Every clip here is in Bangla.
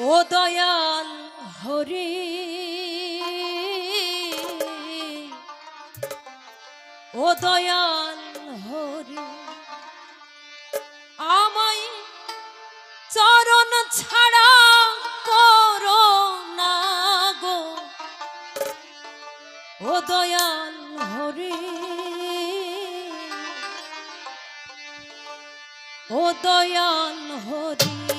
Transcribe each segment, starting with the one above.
ও দয়াল হরে। ও দয়াল হরে। আমায় চরণ ছাড়া করো না গো। ও দয়াল হরি। ও দয়াল হরে।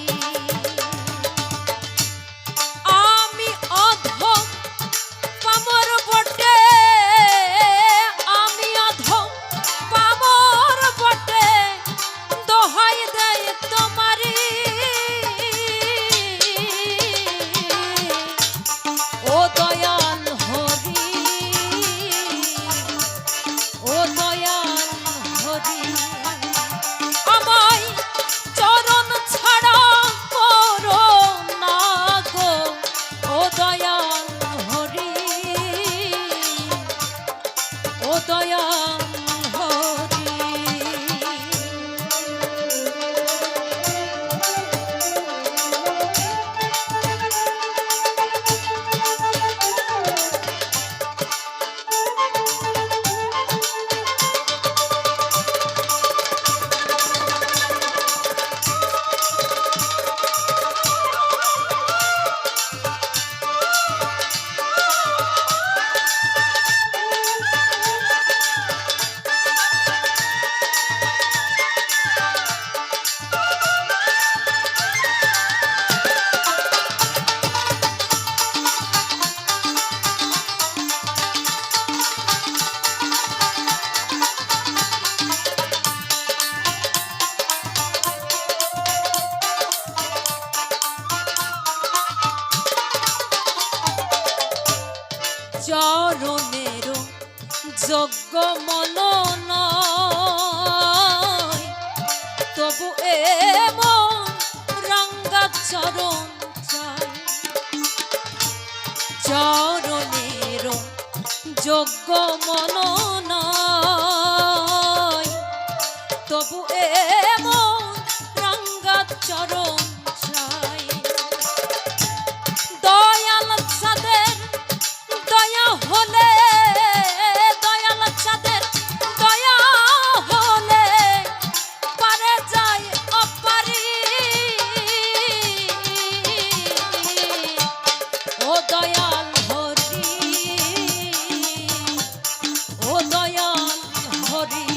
চরণের যজ্ঞ মনন তবু এ মন রাঙ্গা চরণ চরণের যজ্ঞ মনন তবু এ body.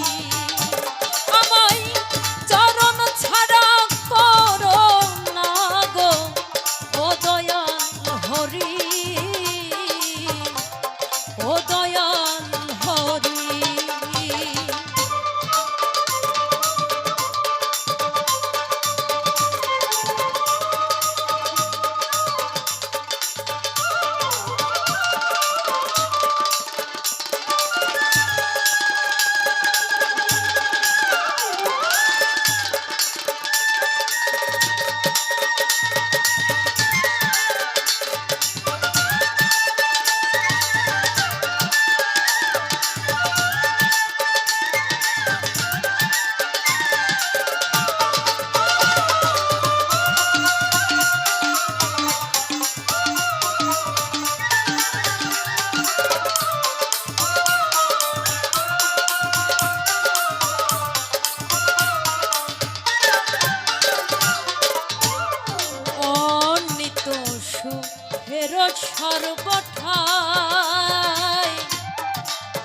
সর্বঠায়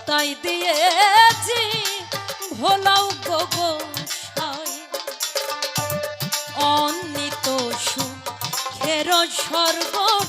তাই দিয়েছি ভোলাও গো অন্নিত সুখের সর্বঠায়